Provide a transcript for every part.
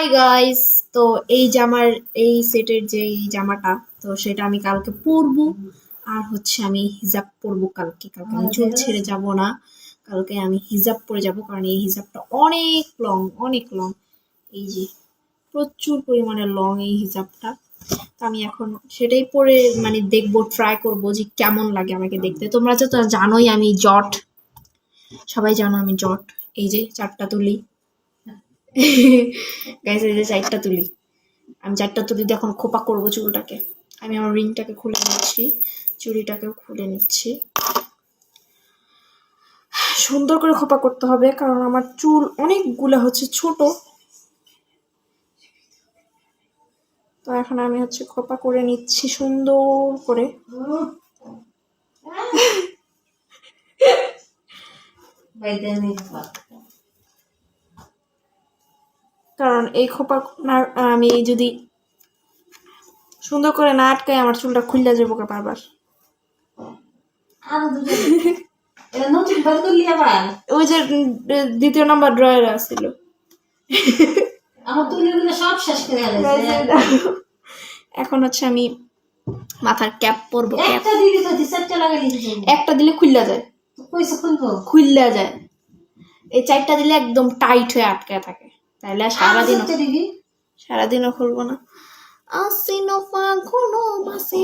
Hi guys তো এই জামার এই সেটের যে এই জামাটা তো সেটা আমি কালকে পরবো। আর হচ্ছে আমি হিজাব পরবো কালকে। কালকে আমি চুল ছেড়ে যাব না। কালকে আমি হিজাব পরে যাব কারণ এই হিজাবটা অনেক লং অনেক লং এই যে প্রচুর পরিমাণে লং এই হিজাবটা। তো আমি এখন সেটাই পরে মানে দেখব ট্রাই করব যে কেমন লাগে আমাকে দেখতে। তোমরা তো জানোই আমি জট। সবাই জানো আমি জট। এই যে চারটা তুলি। গাইজ এই যে চারটা তুলি। আমি চারটা তুলি দিয়ে এখন খোপা করব চুলটাকে। আমি আমার রিংটাকে খুলে নিচ্ছি। চুড়িটাকেও খুলে নিচ্ছি। সুন্দর করে খোপা করতে হবে, কারণ আমার চুল অনেকগুলো হচ্ছে ছোট। তো এখন আমি হচ্ছে খোপা করে নিচ্ছি সুন্দর করে। কারণ এই খোপা আমি যদি সুন্দর করে না আটকাই আমার চুলটা খুললে যাব বারবার। ওই যে দ্বিতীয় নাম্বার ড্রয়ার আসছিল আমার তুলিগুলো সব শেষ এখন হচ্ছে আমি মাথার ক্যাপ পরবো একটা দিলে খুললা যায়। খুললা যায়। এই চারটা দিলে একদম টাইট হয়ে আটকে থাকে। তাহলে সারাদিন সারাদিনও খুলবো না। আসিনো ফাগুনো মাসে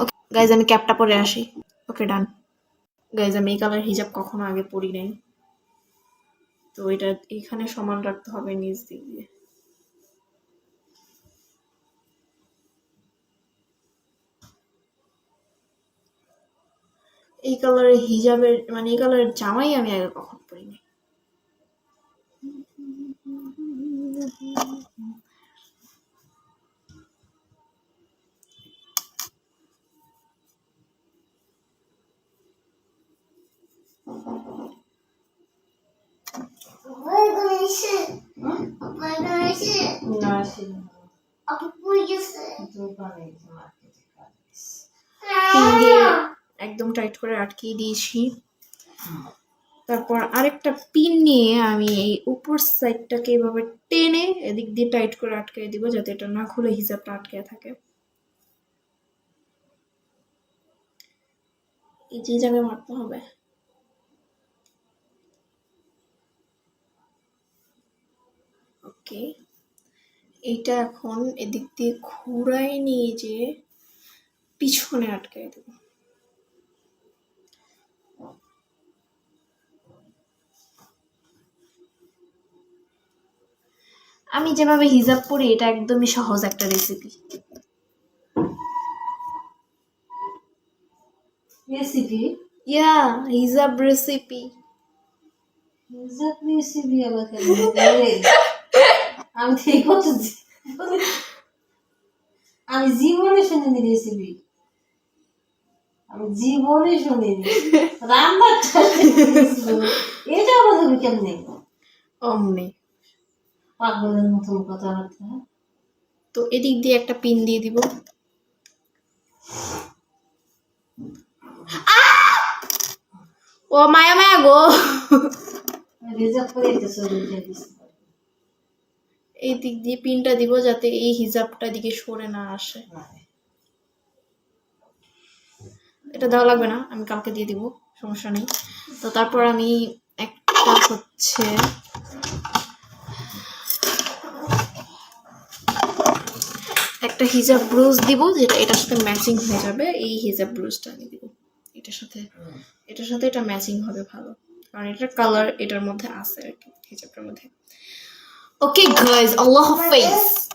ওকে গাইজ আমি ক্যাপটা পরে আসি। ওকে ডান গাইজ আমি এই কালার হিজাব কখনো আগে পরি নাই। তো এটা এখানে সমান রাখতে হবে নিজ দিক দিয়ে। এই কালারের হিজাবের মানে এই কালারের জামাই আমি আগে কখনো পরিনি। না আসেনি। একদম টাইট করে আটকিয়ে দিয়েছি। তারপর আরেকটা পিন নিয়ে আমি এই উপর সাইডটাকে এভাবে টেনে এদিক দিয়ে টাইট করে আটকে দিব যাতে এটা না খুলে হিসাবটা আটকে থাকে। এই যে জায়গায় মারতে হবে। ওকে এইটা এখন এদিক দিয়ে ঘুরাই নিয়ে যে পিছনে আটকে দেবো। আমি যেভাবে হিজাব পরি এটা একদমই সহজ একটা রেসিপি রেসিপি ইয়া হিজাব রেসিপি রেসিপি আবার আমি এই জি- আমি জীবনে শুনিনি রেসিপি আমি জীবনে শুনিনি। রান্নার এটা তুমি কেমনে? অমনি। পাগলের মতন কথাবার্তা তো এদিক দিয়ে একটা পিন দিয়ে দিব। ও মায়া মায়া গো। এই দিক দিয়ে পিনটা দিব যাতে এই হিজাবটা দিকে সরে না আসে। এটা দেওয়া লাগবে না আমি কালকে দিয়ে দিব সমস্যা নেই। তো তারপর আমি একটা হচ্ছে একটা হিজাব ব্রুজ দিব যেটা, এটার সাথে ম্যাচিং হয়ে যাবে। এই হিজাব ব্রুজটা আমি দিব। এটার সাথে এটার সাথে এটা ম্যাচিং হবে ভালো। কারণ এটার কালার এটার মধ্যে আছে আর কি, হিজাবটার মধ্যে। ওকে গাইজ আল্লাহ হাফেজ।